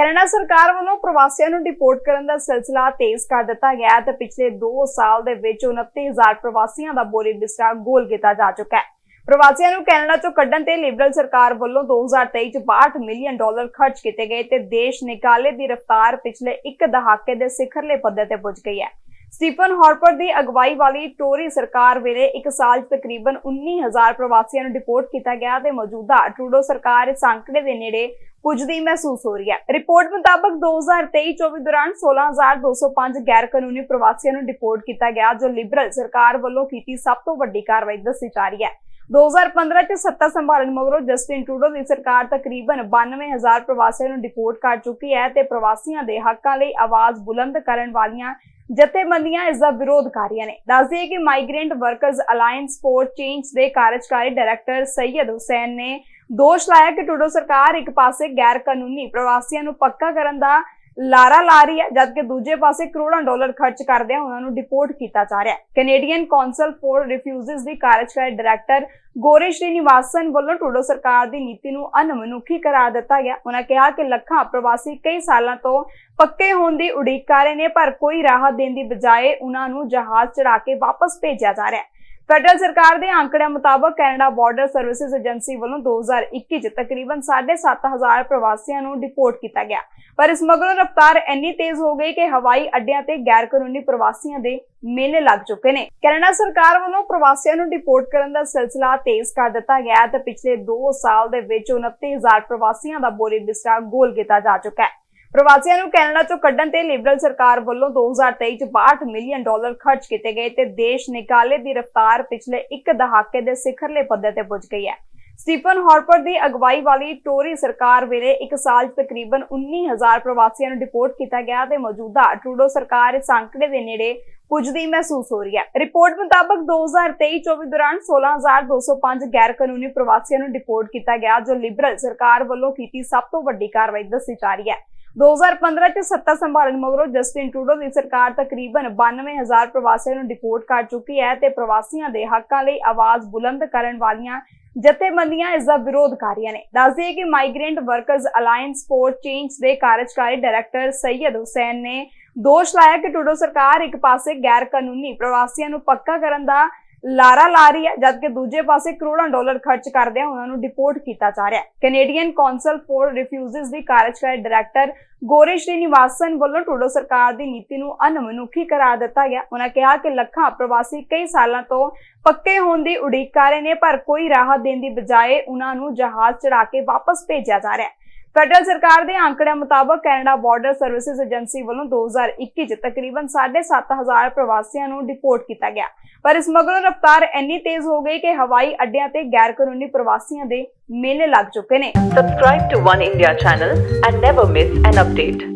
Canada ਸਰਕਾਰ ਵੱਲੋਂ ਪ੍ਰਵਾਸੀਆਂ ਨੂੰ ਡਿਪੋਰਟ ਕਰਨ ਦਾ ਸਿਲਸਿਲਾ ਤੇਜ਼ ਕਰ ਦਿੱਤਾ ਗਿਆ ਹੈ ਤੇ ਪਿਛਲੇ 2 ਸਾਲ ਦੇ ਵਿੱਚ 29000 ਪ੍ਰਵਾਸੀਆਂ ਦਾ ਬੋਲੀ ਬਿਸਰਾ ਗੋਲ ਕੀਤਾ ਜਾ ਚੁੱਕਾ ਹੈ। ਪ੍ਰਵਾਸੀਆਂ ਨੂੰ ਕੈਨੇਡਾ ਚੋਂ ਕੱਢਣ ਤੇ ਲਿਬਰਲ ਸਰਕਾਰ ਵੱਲੋਂ 2023 ਚ 62 ਮਿਲੀਅਨ ਡਾਲਰ ਖਰਚ ਕੀਤੇ ਗਏ ਤੇ ਦੇਸ਼ ਨਿਕਾਲੇ ਦੀ ਰਫ਼ਤਾਰ ਪਿਛਲੇ ਇੱਕ ਦਹਾਕੇ ਦੇ ਸਿਖਰਲੇ ਪੱਧਰ ਤੇ ਪਹੁੰਚ ਗਈ ਹੈ। ਸਟੀਫਨ ਹਾਰਪਰ ਦੀ ਅਗਵਾਈ ਵਾਲੀ ਟੋਰੀ ਸਰਕਾਰ ਵੇਲੇ ਇੱਕ ਸਾਲ 'ਚ ਤਕਰੀਬਨ 19000 ਪ੍ਰਵਾਸੀਆਂ ਨੂੰ ਡਿਪੋਰਟ ਕੀਤਾ ਗਿਆ ਤੇ ਮੌਜੂਦਾ ਟਰੂਡੋ ਸਰਕਾਰ ਇਸ ਅੰਕੜੇ ਦੇ ਨੇੜੇ ਪੁੱਜਦੀ ਮਹਿਸੂਸ ਹੋ ਰਹੀ ਹੈ। ਰਿਪੋਰਟ ਮੁਤਾਬਕ 2023-24 ਦੌਰਾਨ 16205 ਗੈਰ ਕਾਨੂੰਨੀ ਪ੍ਰਵਾਸੀਆਂ ਨੂੰ ਡਿਪੋਰਟ ਕੀਤਾ ਗਿਆ, ਜੋ ਲਿਬਰਲ ਸਰਕਾਰ ਵੱਲੋਂ ਕੀਤੀ ਸਭ ਤੋਂ ਵੱਡੀ ਕਾਰਵਾਈ ਦੱਸੀ ਜਾ ਰਹੀ ਹੈ। 2015 ਚ ਸੱਤਾ ਸੰਭਾਲਣ ਮਗਰੋਂ ਜਸਟਿਨ ਟਰੂਡੋ ਦੀ ਸਰਕਾਰ ਤਕਰੀਬਨ 92000 ਪ੍ਰਵਾਸੀਆਂ ਨੂੰ ਡਿਪੋਰਟ ਕਰ ਚੁੱਕੀ ਹੈ ਤੇ ਪ੍ਰਵਾਸੀਆਂ ਦੇ ਹੱਕਾਂ ਲਈ ਆਵਾਜ਼ ਬੁਲੰਦ ਕਰਨ ਵਾਲੀਆਂ ਜਥੇਬੰਦੀਆਂ ਇਸ ਦਾ ਵਿਰੋਧ ਕਰ ਰਹੀਆਂ ਨੇ। ਦੱਸਦੇ ਕਿ migrant workers alliance for change ਦੇ ਕਾਰਜਕਾਰੀ ਡਾਇਰੈਕਟਰ ਸੈਯਦ ਹੁਸੈਨ ਨੇ ਦੋਸ਼ ਲਾਇਆ ਕਿ ਟੂਡੋ ਸਰਕਾਰ ਇੱਕ ਪਾਸੇ ਗੈਰ ਕਾਨੂੰਨੀ ਪ੍ਰਵਾਸੀਆਂ ਨੂੰ ਪੱਕਾ ਕਰਨ ਦਾ ਲਾਰਾ ਲਾ ਰਹੀ ਹੈ, ਜਦਕਿ ਦੂਜੇ ਪਾਸੇ ਕਰੋੜਾਂ ਡਾਲਰ ਖਰਚ ਕਰਦਿਆਂ ਉਹਨਾਂ ਨੂੰ ਡਿਪੋਰਟ ਕੀਤਾ ਜਾ ਰਿਹਾ ਹੈ। ਕੈਨੇਡੀਅਨ ਕੌਂਸਲ ਫੋਰ ਰਿਫਿਊਜੀਜ਼ ਦੀ ਕਾਰਜਕਾਰੀ ਡਾਇਰੈਕਟਰ ਗੋਰੇ ਸ਼੍ਰੀਨਿਵਾਸਨ ਵੱਲੋਂ ਟੂਡੋ ਸਰਕਾਰ ਦੀ ਨੀਤੀ ਨੂੰ ਅਨਮਨੁੱਖੀ ਕਰਾਰ ਦਿੱਤਾ ਗਿਆ। ਉਹਨਾਂ ਕਿਹਾ ਕਿ ਲੱਖਾਂ ਪ੍ਰਵਾਸੀ ਕਈ ਸਾਲਾਂ ਤੋਂ ਪੱਕੇ ਹੋਣ ਦੀ ਉਡੀਕ ਕਰ ਰਹੇ ਨੇ, ਪਰ ਕੋਈ ਰਾਹਤ ਦੇਣ ਦੀ ਬਜਾਏ ਉਹਨਾਂ ਨੂੰ ਜਹਾਜ਼ ਚੜਾ ਕੇ ਵਾਪਸ ਭੇਜਿਆ ਜਾ ਰਿਹਾ ਹੈ। ਫੈਡਰਲ ਸਰਕਾਰ ਦੇ ਅੰਕੜਿਆਂ ਮੁਤਾਬਕ ਕੈਨੇਡਾ ਬਾਰਡਰ ਸਰਵਿਸਿਜ਼ ਏਜੰਸੀ ਵੱਲੋਂ 2021 ਚ ਤਕਰੀਬਨ 7.5000 ਪ੍ਰਵਾਸੀਆਂ ਨੂੰ ਡਿਪੋਰਟ ਕੀਤਾ ਗਿਆ। ਪਰ ਇਸ ਮਗਰੋਂ ਰਫ਼ਤਾਰ ਇੰਨੀ ਤੇਜ਼ ਹੋ ਗਈ ਕਿ ਹਵਾਈ ਅੱਡਿਆਂ ਤੇ ਗੈਰ ਕਾਨੂੰਨੀ ਪ੍ਰਵਾਸੀਆਂ ਦੇ ਮੇਲੇ ਲੱਗ ਚੁੱਕੇ ਨੇ। ਕੈਨੇਡਾ ਸਰਕਾਰ ਵੱਲੋਂ ਪ੍ਰਵਾਸੀਆਂ ਨੂੰ ਡਿਪੋਰਟ ਕਰਨ ਦਾ ਸਿਲਸਿਲਾ ਤੇਜ਼ ਕਰ ਦਿੱਤਾ ਗਿਆ ਤੇ ਪਿਛਲੇ 2 ਸਾਲ ਦੇ ਵਿੱਚ 29000 ਪ੍ਰਵਾਸੀਆਂ ਦਾ ਬੋਰੀ ਬਿਸਰਾ ਗੋਲ ਕੀਤਾ ਜਾ ਚੁੱਕਾ ਹੈ। ਪ੍ਰਵਾਸੀਆਂ ਨੂੰ ਕੈਨੇਡਾ ਚੋਂ ਕੱਢਣ ਤੇ ਲਿਬਰਲ ਸਰਕਾਰ ਵੱਲੋਂ 2023 ਚ 62 ਮਿਲੀਅਨ ਡਾਲਰ ਖਰਚ ਕੀਤੇ ਗਏ ਤੇ ਦੇਸ਼ ਨਿਕਾਲੇ ਦੀ ਰਫ਼ਤਾਰ ਪਿਛਲੇ ਇੱਕ ਦਹਾਕੇ ਦੇ ਸਿਖਰਲੇ ਪੱਧਰ ਤੇ ਪਹੁੰਚ ਗਈ ਹੈ। ਸਟੀਫਨ ਹਾਰਪਰ ਦੀ ਅਗਵਾਈ ਵਾਲੀ ਟੋਰੀ ਸਰਕਾਰ ਵੇਲੇ ਇੱਕ ਸਾਲ 'ਚ ਤਕਰੀਬਨ 19000 ਪ੍ਰਵਾਸੀਆਂ ਨੂੰ ਡਿਪੋਰਟ ਕੀਤਾ ਗਿਆ ਤੇ ਮੌਜੂਦਾ ਟਰੂਡੋ ਸਰਕਾਰ ਇਸ ਅੰਕੜੇ ਦੇ ਨੇੜੇ ਪੁੱਜਦੀ ਮਹਿਸੂਸ ਹੋ ਰਹੀ ਹੈ। ਰਿਪੋਰਟ ਮੁਤਾਬਕ 2023-24 ਦੌਰਾਨ 16205 ਗੈਰ ਕਾਨੂੰਨੀ ਪ੍ਰਵਾਸੀਆਂ ਨੂੰ ਡਿਪੋਰਟ ਕੀਤਾ ਗਿਆ, ਜੋ ਲਿਬਰਲ ਸਰਕਾਰ ਵੱਲੋਂ ਕੀਤੀ ਸਭ ਤੋਂ ਵੱਡੀ ਕਾਰਵਾਈ ਦੱਸੀ ਜਾ ਰਹੀ ਹੈ। 2015 ਚ ਸੱਤਾ ਸੰਭਾਲਣ ਮਗਰੋਂ ਜਸਟਿਨ ਟਰੂਡੋ ਦੀ ਸਰਕਾਰ ਤਕਰੀਬਨ 92000 ਪ੍ਰਵਾਸੀਆਂ ਨੂੰ ਡਿਪੋਰਟ ਕਰ ਚੁੱਕੀ ਹੈ ਤੇ ਪ੍ਰਵਾਸੀਆਂ ਦੇ ਹੱਕਾਂ ਲਈ ਆਵਾਜ਼ ਬੁਲੰਦ ਕਰਨ ਵਾਲੀਆਂ ਜਥੇਬੰਦੀਆਂ ਇਸ ਦਾ ਵਿਰੋਧ ਕਰ ਰਹੀਆਂ ਨੇ। ਦੱਸਦੇ ਕਿ migrant workers alliance for change ਦੇ ਕਾਰਜਕਾਰੀ ਡਾਇਰੈਕਟਰ ਸੈਯਦ ਹੁਸੈਨ ਨੇ ਦੋਸ਼ ਲਾਇਆ ਕਿ ਟਰੂਡੋ ਸਰਕਾਰ ਇੱਕ ਪਾਸੇ ਗੈਰ ਕਾਨੂੰਨੀ ਪ੍ਰਵਾਸੀਆਂ ਨੂੰ ਪੱਕਾ ਕਰਨ ਦਾ ਲਾਰਾ ਲਾ ਰਹੀ ਹੈ, ਜਦਕਿ ਦੂਜੇ ਪਾਸੇ ਕਰੋੜਾਂ ਡਾਲਰ ਖਰਚ ਕਰਦਿਆਂ ਉਹਨਾਂ ਨੂੰ ਡਿਪੋਰਟ ਕੀਤਾ ਜਾ ਰਿਹਾ ਹੈ। ਕੈਨੇਡੀਅਨ ਕੌਂਸਲ ਫੋਰ ਰਿਫਿਊਜੀਜ਼ ਦੀ ਕਾਰਜਕਾਰੀ ਡਾਇਰੈਕਟਰ ਗੋਰੇ ਸ਼੍ਰੀਨਿਵਾਸਨ ਵੱਲੋਂ ਟਰੂਡੋ ਸਰਕਾਰ ਦੀ ਨੀਤੀ ਨੂੰ ਅਨਮਨੁੱਖੀ ਕਰਾਰ ਦਿੱਤਾ ਗਿਆ। ਉਹਨਾਂ ਕਿਹਾ ਕਿ ਲੱਖਾਂ ਪ੍ਰਵਾਸੀ ਕਈ ਸਾਲਾਂ ਤੋਂ ਪੱਕੇ ਹੋਣ ਦੀ ਉਡੀਕ ਕਰ ਰਹੇ ਨੇ, ਪਰ ਕੋਈ ਰਾਹਤ ਦੇਣ ਦੀ ਬਜਾਏ ਉਹਨਾਂ ਨੂੰ ਜਹਾਜ਼ ਚੜਾ ਕੇ ਵਾਪਸ ਭੇਜਿਆ ਜਾ ਰਿਹਾ ਹੈ। ਫੈਡਰਲ ਸਰਕਾਰ ਦੇ ਅੰਕੜਿਆਂ ਮੁਤਾਬਕ ਕੈਨੇਡਾ ਬਾਰਡਰ ਸਰਵਿਸਿਜ਼ ਏਜੰਸੀ ਵੱਲੋਂ 2021 ਚ ਤਕਰੀਬਨ 7.5000 ਪ੍ਰਵਾਸੀਆਂ ਨੂੰ ਡਿਪੋਰਟ ਕੀਤਾ ਗਿਆ ਪਰ ਇਸ ਮਗਰੋਂ ਰਫ਼ਤਾਰ ਇੰਨੀ ਤੇਜ਼ ਹੋ ਗਈ ਕਿ ਹਵਾਈ ਅੱਡਿਆਂ ਤੇ ਗੈਰ ਕਾਨੂੰਨੀ ਪ੍ਰਵਾਸੀਆਂ ਦੇ ਮੇਲੇ ਲੱਗ ਚੁੱਕੇ ਨੇ Subscribe to One India channel and never miss an update.